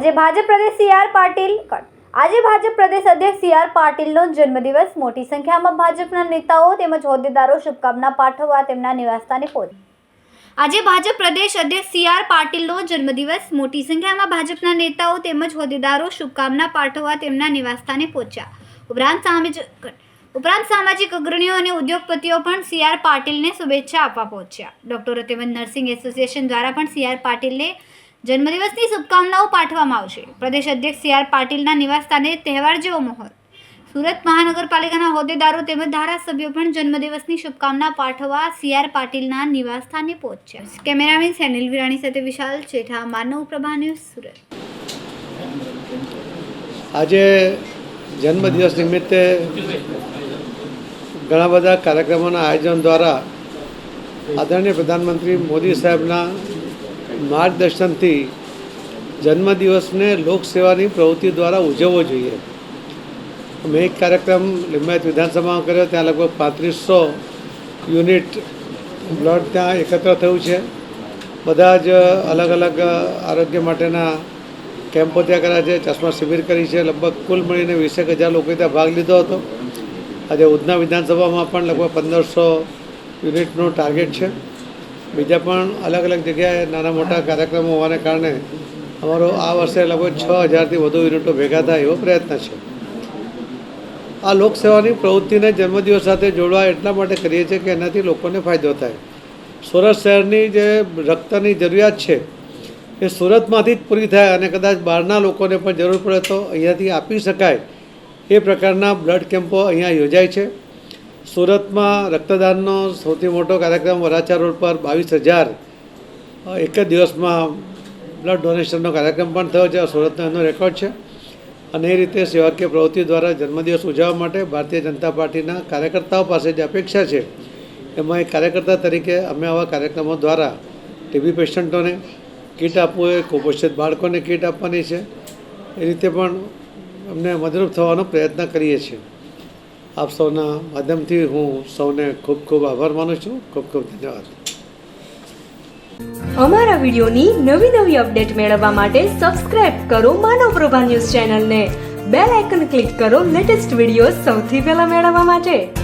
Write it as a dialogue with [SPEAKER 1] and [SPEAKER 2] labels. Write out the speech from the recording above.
[SPEAKER 1] આજે ભાજપ પ્રદેશ C R Patil આજે ભાજપ પ્રદેશ અધ્યક્ષ સી આર પાટીલનો જન્મદિવસ. મોટી સંખ્યામાં ભાજપના નેતાઓ તેમજ હોદ્દેદારો શુભકામના પાઠવવા તેમના નિવાસસ્થાને પહોંચ્યા. આજે ભાજપ પ્રદેશ અધ્યક્ષ સી આર પાટીલનો જન્મદિવસ. મોટી સંખ્યામાં ભાજપના નેતાઓ તેમજ હોદ્દેદારો શુભકામના પાઠવવા તેમના નિવાસસ્થાને પહોંચ્યા. ઉપરાંત સામાજિક ઉપરાંત સામાજિક અગ્રણીઓ અને ઉદ્યોગપતિઓ પણ સી આર પાટીલને શુભેચ્છા આપવા પહોંચ્યા. ડોક્ટર તેમજ નર્સિંગ એસોસિએશન દ્વારા પણ સી આર પાટીલને જન્મદિવસની શુભકામનાઓ પાઠવવામાં આવશે. પ્રદેશ અધ્યક્ષ સી આર પાટીલના નિવાસસ્થાને તહેવાર જેવો માહોલ. સુરત મહાનગરપાલિકાના હોદ્દેદારો તેમજ ધારાસભ્યો પણ જન્મદિવસની શુભકામના પાઠવવા સી આર પાટીલના નિવાસસ્થાને પહોંચ્યા કેમેરામેન સેનિલ વિરાણી સાથે વિશાલ ચેઠા માનવ પ્રભા ન્યૂઝ સુરત.
[SPEAKER 2] આજે જન્મદિવસ નિમિત્તે ઘણા બધા કાર્યક્રમોના આયોજન દ્વારા આદરણીય પ્રધાનમંત્રી મોદી સાહેબના માર્ગદર્શનથી જન્મદિવસને લોકસેવાની પ્રવૃત્તિ દ્વારા ઉજવવો જોઈએ. મેં એક કાર્યક્રમ લિંબાયત વિધાનસભામાં કર્યો, ત્યાં લગભગ પાંત્રીસો યુનિટ બ્લડ ત્યાં એકત્ર થયું છે. બધા જ અલગ અલગ આરોગ્ય માટેના કેમ્પો ત્યાં કર્યા છે. ચશ્મા શિબિર કરી છે. લગભગ કુલ મળીને વીસેક હજાર લોકોએ ત્યાં ભાગ લીધો હતો. આજે ઉધના વિધાનસભામાં પણ લગભગ પંદરસો યુનિટનું ટાર્ગેટ છે. બીજા પણ અલગ અલગ જગ્યાએ નાના મોટા કાર્યક્રમો હોવાને કારણે અમારો આ વર્ષે લગભગ છ હજારથી વધુ યુનિટો ભેગા થાય એવો પ્રયત્ન છે. આ લોકસેવાની પ્રવૃત્તિને જન્મદિવસ સાથે જોડવા એટલા માટે કરીએ છીએ કે એનાથી લોકોને ફાયદો થાય. સુરત શહેરની જે રક્તની જરૂરિયાત છે એ સુરતમાંથી જ પૂરી થાય અને કદાચ બહારના લોકોને પણ જરૂર પડે તો અહીંયાથી આપી શકાય એ પ્રકારના બ્લડ કેમ્પો અહીંયા યોજાય છે. સુરતમાં રક્તદાનનો સૌથી મોટો કાર્યક્રમ વરાછા રોડ પર બાવીસ હજાર એક જ દિવસમાં બ્લડ ડોનેશનનો કાર્યક્રમ પણ થયો છે. સુરતનો એનો રેકોર્ડ છે. અને એ રીતે સેવાકીય પ્રવૃત્તિ દ્વારા જન્મદિવસ ઉજવવા માટે ભારતીય જનતા પાર્ટીના કાર્યકર્તાઓ પાસે જે અપેક્ષા છે, એમાં એક કાર્યકર્તા તરીકે અમે આવા કાર્યક્રમો દ્વારા ટીબી પેશન્ટોને કીટ આપવું એ કુપોષિત બાળકોને કીટ આપવાની છે. એ રીતે પણ અમને મદદરૂપ થવાનો પ્રયત્ન કરીએ છીએ. આપ સૌના માધ્યમથી હું સૌને ખૂબ ખૂબ આભાર માનું છું. ખૂબ ખૂબ ધન્યવાદ.
[SPEAKER 3] અમારા વિડિયોની નવી નવી અપડેટ મેળવવા માટે સબસ્ક્રાઇબ કરો માનવ પ્રભા ન્યૂઝ ચેનલને. બેલ આઇકન ક્લિક કરો લેટેસ્ટ વીડિયો સૌથી પહેલા મેળવવા માટે.